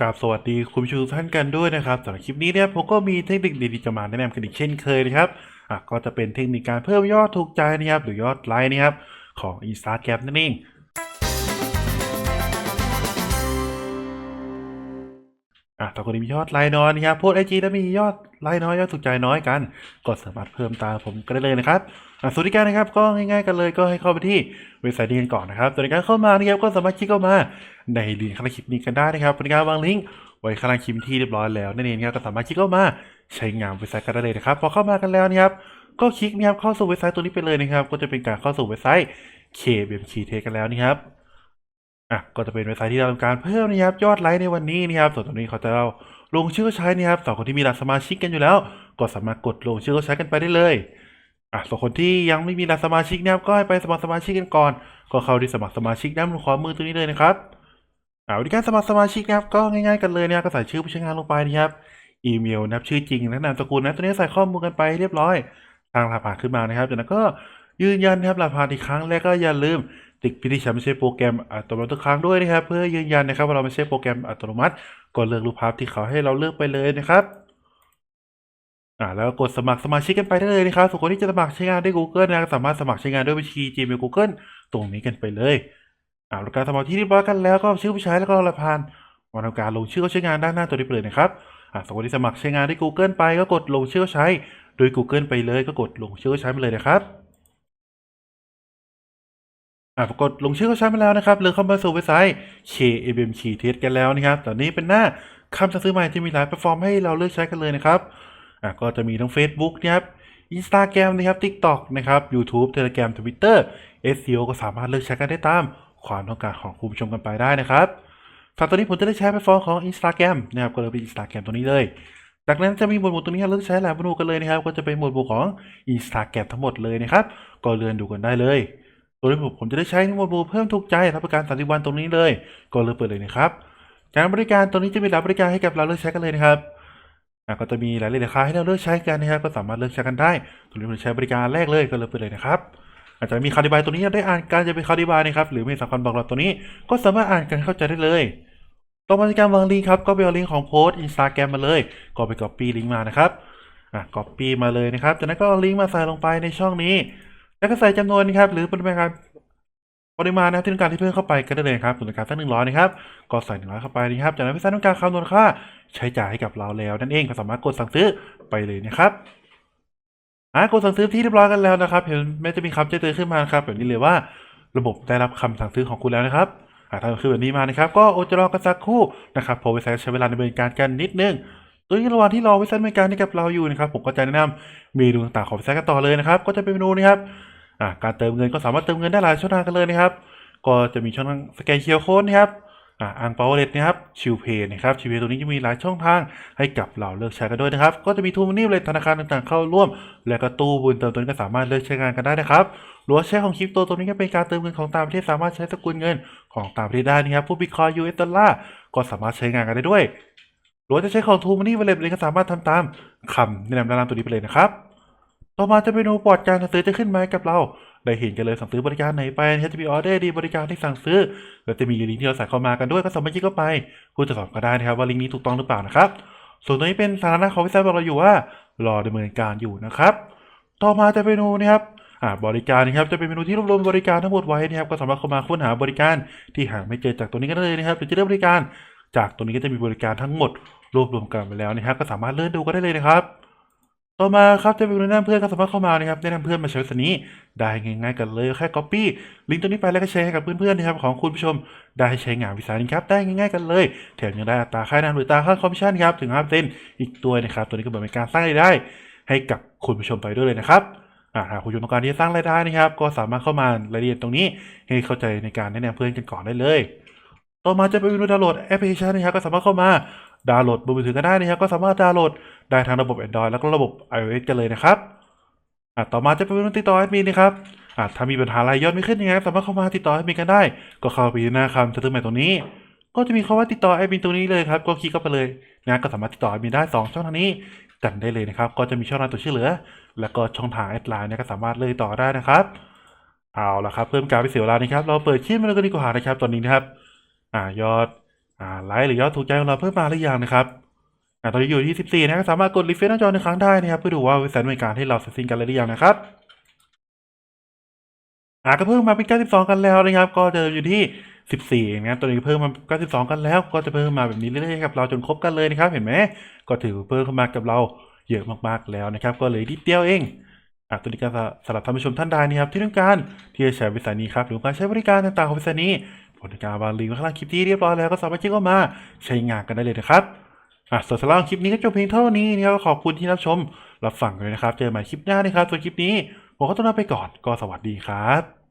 กราบสวัสดีคุณผู้ชมท่านกันด้วยนะครับสำหรับคลิปนี้เนี่ยผมก็มีเทคนิคดีๆจะมาแนะนำกันอีกเช่นเคยนะครับอะก็จะเป็นเทคนิคการเพิ่มยอดถูกใจนะครับหรือยอดไลค์นะครับของ Instagram นั่นเองอะถ้าคนที่มียอดไลค์น้อยนะครับโพสไอจีแล้วมียอด ไลค์น้อยยอดถูกใจน้อยกันก็สามารเพิ่มตามผมก็ได้เลยนะครับส่วนที่การนะครับก็ง่ายๆกันเลยก็ให้เข้าไปที่เว็บไซต์นี้กันก่อนนะครับส่วนในการเข้ามานะครับก็สามารถคลิกเข้ามาในลิงก์ข้างล่าคลิปนี้กันได้นะครับเป็นการวางลิงก์ไว้ข้างล่างคลิปที่เรียบร้อยแล้วนั่นเองครับก็สามารถคลิกเข้ามาใช้งานเว็บไซต์กันได้เลยนะครับพอเข้ามากันแล้วนะครับก็คลิกนะครับเข้าสู่เว็บไซต์ตัวนี้ไปเลยนะครับ ก็จะเป็นการเข้าสู่เว็บไซต์ KBMK t กันแล้วนะครับอะก็จะเป็นเว็บไซต์ที่เราทำการเพิ่มนะครับยอดไลค์ในวันนี้นะครับส่วนตรงนี้เขาจะเรา ลงชื่อใช้นะครับสำหรับคนที่มีรหัสสมาชิกกันอยู่แล้ว ก็สามารถกดลงชื่อใช้กันไปได้เลยอะส่วนคนที่ยังไม่มีรหัสสมาชิกนะครับก็ให้ไปสมัครสมาชิกกันก่อน ก็เข้าที่สมัครสมาชิกด้านบนขวามือตรงนี้เลยนะครับอ่าวิธีการสมัครสมาชิกนะครับก็ง่ายๆกันเลยนะครับก็ใส่ชื่อผู้ใช้งานลงไปนะครับอีเมลนะครับชื่อจริงและนามสกุลนะตัวนี้ใส่ข้อมูลกันไปเรียบร้อย ทางรหัสผ่านขึ้นมานะครับจากนั้นก็ยืนยันนะครับรหัสผ่านอีกครั้งและก็อย่าลืม ติดพิธีฉันไม่ใช่โปรแกรมอัตโนมัติทุกครั้งด้วยนะครับ เพื่อยืนยันนะครับว่าเราไม่ใช่โปรแกรมอัตโนมัติก็เลือกรูปภาพที่เขาให้เราเลือกไปเลยนะครับอ่าแล้วกดสมัครสมาชิกกันไปได้เลยนะครับส่วนคนที่จะสมัครใช้งานด้วย Google นะสามารถสมัครใช้งานด้วยบัญชี Gmail Google ตรงนี้กันไปเลยอ่าลการสมัครที่เรียบร้อยกันแล้วก็ชื่อผู้ใช้แล้วก็รหัสผ่านมาทำการลงชื่อเขาใช้งานด้านหน้าตัวนี้ไปเลยนะครับอ่าสมมติที่สมัครใช้งานด้วย Google ไปก็กดลงชื่อเขาใช้โดย Google ไปเลยก็กดลงชื่อเขาใช้ไปเลยนะครับ อ่าปรากฏลงชื่อเข้าใช้มาแล้วนะครับเลือกเข้ามาสู่เว็บไซต์ KABMK Test กันแล้วนะครับ ตอนนี้เป็นหน้าคำสั่งซื้อใหม่ที่มีหลายแพลตฟอร์มให้เราเลือกใช้กันเลยนะครับอ่าก็จะมีทั้ง Facebook นะครับ Instagram นะครับ TikTok นะครับ YouTube Telegram Twitter SEO ก็สามารถเลือกใช้กันได้ตามความต้องการของคุณผู้ชมกันไปได้นะครับสำหรับตอนนี้ผมจะได้ใช้แพลตฟอร์มของ Instagram นะครับก็เลยเป็น Instagram ตัวนี้เลย จากนั้นจะมีหมวดหมู่ตัวนี้ให้เลือกใช้หลายเมนูกันเลยนะครับ ก็จะเป็นหมวดหมู่ของ Instagram ทั้งหมดเลยนะครับ ก็เลือนดูกันได้เลย ตัวนี้ผมจะได้ใช้หมวดหมู่เพิ่มถูกใจรับประกัน 30 วันตรงนี้เลยก็เลือกเปิดเลยนะครับการบริการตัวนี้จะมีหลายบริการให้กับเราเลือกใช้กันเลยนะครับก็จะมีหลายราคาให้เราเลือกใช้กันนะครับ ก็สามารถเลือกใช้กันได้ตัวนี้ผมใช้บริการแรกเลยก็เลือกไปเลยนะครับอาจจะมีคำอธิบายตัวนี้ได้อ่านการจะเป็นคำอธิบายนะครับหรือม่สำคัญบอกเราตัวนี้ ก็สามารถอ่านกันเข้าใจได้เลยต่อมาในการวางลิงก์ครับก็ไปเอาลิงก์ของโพสต์อินสตาแกรมมาเลย ก็ไป copy ลิงก์มานะครับอะ copy มาเลยนะครับจากนั้นก็เอาลิงก์มาใส่ลงไปในช่องนี้ แล้วก็ใส่จำนวนนะครับ หรือปริมาณปริมาณนะครับที่ต้องการที่เพิ่มเข้าไปก็ได้เลยครับส่วนการสักหนึ่งร้อยนะครับก็ใส่หนึ่งร้อยเข้าไปนะครับจากนั้นพี่แซนต้องการคำนวณค่าใช้จ่ายให้กับเราแล้ว นั่นเองก็สามารถกดสั่งซื้อไปเลยนะครับอะกดสั่งซื้อที่เรียบร้อยกันแล้วนะครับ เห็นแม้จะมีคำแจ้งเตือนขึ้นมาครับแบบนี้เลยว่าระบบได้รับคำสั่งซื้อของคุณแล้วนะครับอะถ้าคือแบบนี้มานะครับ ก็อดจะรอกันสักครู่นะครับเพอเว็บไซต์ใช้เวลาดำเนินการกันนิดนึงโดยระหว่างที่รอเว็บไซต์ดำเนินการให้กับเราอยู่นะครับ ผมก็จะแนะนำเมนูต่างๆของเว็บไซต์กันต่อเลยนะครับ ก็จะเป็นเมนูนี้ครับ อะการเติมเงินก็สามารถเติมเงินได้หลายช่องทางกันเลยนะครับ ก็จะมีช่องทางสแกนเคอร์โค้ดนะครับอ่าอังเปาเลตนะครับชิวเพย์นะครับชิวเพย์ตัวนี้จะมีหลายช่องทางให้กับเราเลือกใช้กันด้วยนะครับ ก็จะมีทูมันนี่เลยธนาคารต่างๆเข้าร่วม และก็ตู้บุญเติมตัวนี้ก็สามารถเลือกใช้งานกันได้นะครับหรือว่าใช้ของคริปโตตัวนี้ก็เป็นการเติมเงินของต่างประเทศสามารถใช้สกุลเงินของต่างประเทศได้นะครับผู้บิตคอยยูเอสดอลลาร์ก็สามารถใช้งานกันได้ด้วยหรือจะใช้ของทูมันนี่เวลเลตก็สามารถทำตามคำแนะนำดานล่างตัวนี้ไปเลยนะครับ ต่อมาจะเมนูปอดการสั่งซื้อจะขึ้นมาให้กับเรา ได้เห็นกันเลยสั่งซื้อบริการไหนไปนะครับจะมีออเดอร์ดีบริการที่สั่งซื้อแล้วจะมีลิงก์ที่เราใส่เข้ามากันด้วยก็สามารถคลิกเข้าไปคุณจสอบก็ได้นะครับว่าลิงก์นี้ถูกต้องหรือเปล่านะครับ ส่วนตัวนี้เป็นสถานะของเว็บไซต์บอกเราอยู่ว่ารอดำเนินการอยู่นะครับ ต่อมาจะเป็นเมนูนะครับอ่าบริการนะครับจะเป็นเมนูที่รวบรวมบริการทั้งหมดไว้นะครับก็สามารถเข้ามาค้นหาบริการที่หาไม่เจอจากตัวนี้ก็ได้เลยนะครับหรือจะเลือกบริการ จากตัวนี้ก็จะมีบริการทั้งหมดรวบรวมกันไปแล้วนะครับก็สามารถเลื่อนดูก็ได้เลยนะครับ ต่อมาครับจะเป็นแนะนำเพื่อนก็สามารถเข้ามานะครับแนะนำเพื่อนมาใช้เว็บไซต์นี้ได้ง่ายๆกันเลยแค่ copy ลิงก์ตัวนี้ไปแล้วก็แชร์ให้กับเพื่อนๆนะครับของคุณผู้ชมได้ใช้งานวิสานี้ครับได้ง่ายๆกันเลยแถมยังได้อัตราค่าแนะนำหรือตาค่าคอมมิชชั่นครับถึง5%อีกตัวนะครับตัวนี้ก็เหมือนเป็นการสร้างรายได้ ให้กับคุณผู้ชมไปด้วยเลยนะครับหากคุณผู้ชมต้องการที่จะสร้างรายได้นะครับ ก็สามารถเข้ามารายละเอียดตรงนี้ ให้เข้าใจในการแนะนำเพื่อนกันก่อนได้เลย ต่อมาจะเป็นเมนูดาวน์โหลดแอปพลิเคชันนะครับก็สามารถเข้ามา ดาวน์โหลดบนมือถือก็ได้นะครับก็สามารถดาวน์โหลดได้ทั้งระบบ Android แล้วก็ระบบ iOS กันเลยนะครับอะต่อมาจะเป็นเมนูติดต่อแอดมินนะครับอะถ้ามีปัญหาอะไรยอดไม่ขึ้นยังไงสามารถเข้ามาติดต่อแอดมินกันได้ ก็เข้าไปหน้าคำสั่งซื้อใหม่ตรงนี้ ก็จะมีคำว่าติดต่อแอดมินตรงนี้เลยครับ ก็คลิกเข้าไปเลยนะก็สามารถติดต่อแอดมินได้สองช่องทางนี้กันได้เลยนะครับ ก็จะมีช่องทางตัวช่วยเหลือ แล้วก็ช่องทางแอดไลน์เนี่ยก็สามารถเลยต่อได้นะครับเอาละครับเพิ่มการไปเสียเวลานะครับ เราเปิดคลิปมาเลยกันดีกว่านะครับตอนนี้นะครับ อ่ายอด ไลค์หรือยอดถูกใจของเราเพิ่มมาหรือยังนะครับอ่าตอนนี้อยู่ที่ 14 นะครับสามารถกดรีเฟรชหน้าจอในครั้งได้นะครับเพื่อดูว่าเว็บไซต์บริการให้เราเสร็จสิ้นกันหรือยังนะครับอ่าก็เพิ่มมาเป็น 92 กันแล้วนะครับ ก็จะอยู่ที่ 14เองนะตัวนี้เพิ่มมา 92 กันแล้ว ก็จะเพิ่มมาแบบนี้เรื่อยๆกับเราจนครบกันเลยนะครับ เห็นไหมก็ถือเพิ่มเข้ามากับเราเยอะมากๆแล้วนะครับ ก็เลยนิดเดียวเองอะตัวนี้ก็สำหรับท่านผู้ชมท่านใดนะครับที่ต้องการที่จะใช้บริษัทนี้ครับหรือการใช้บริการต่างๆของบริษัทนี้ ผลการวางลิงก์ไว้ข้างล่างคลิปที่เรียบร้อยแล้วก็สามารถคลิกเข้ามาใช้งานกันได้เลยนะครับอะส่วนสำหรับคลิปนี้ก็จบเพียงเท่านี้นะครับขอบคุณที่รับชมรับฟังกันเลยนะครับ เจอกันใหม่คลิปหน้านะครับส่วนคลิปนี้ผมก็ต้องลาไปก่อนก็สวัสดีครับ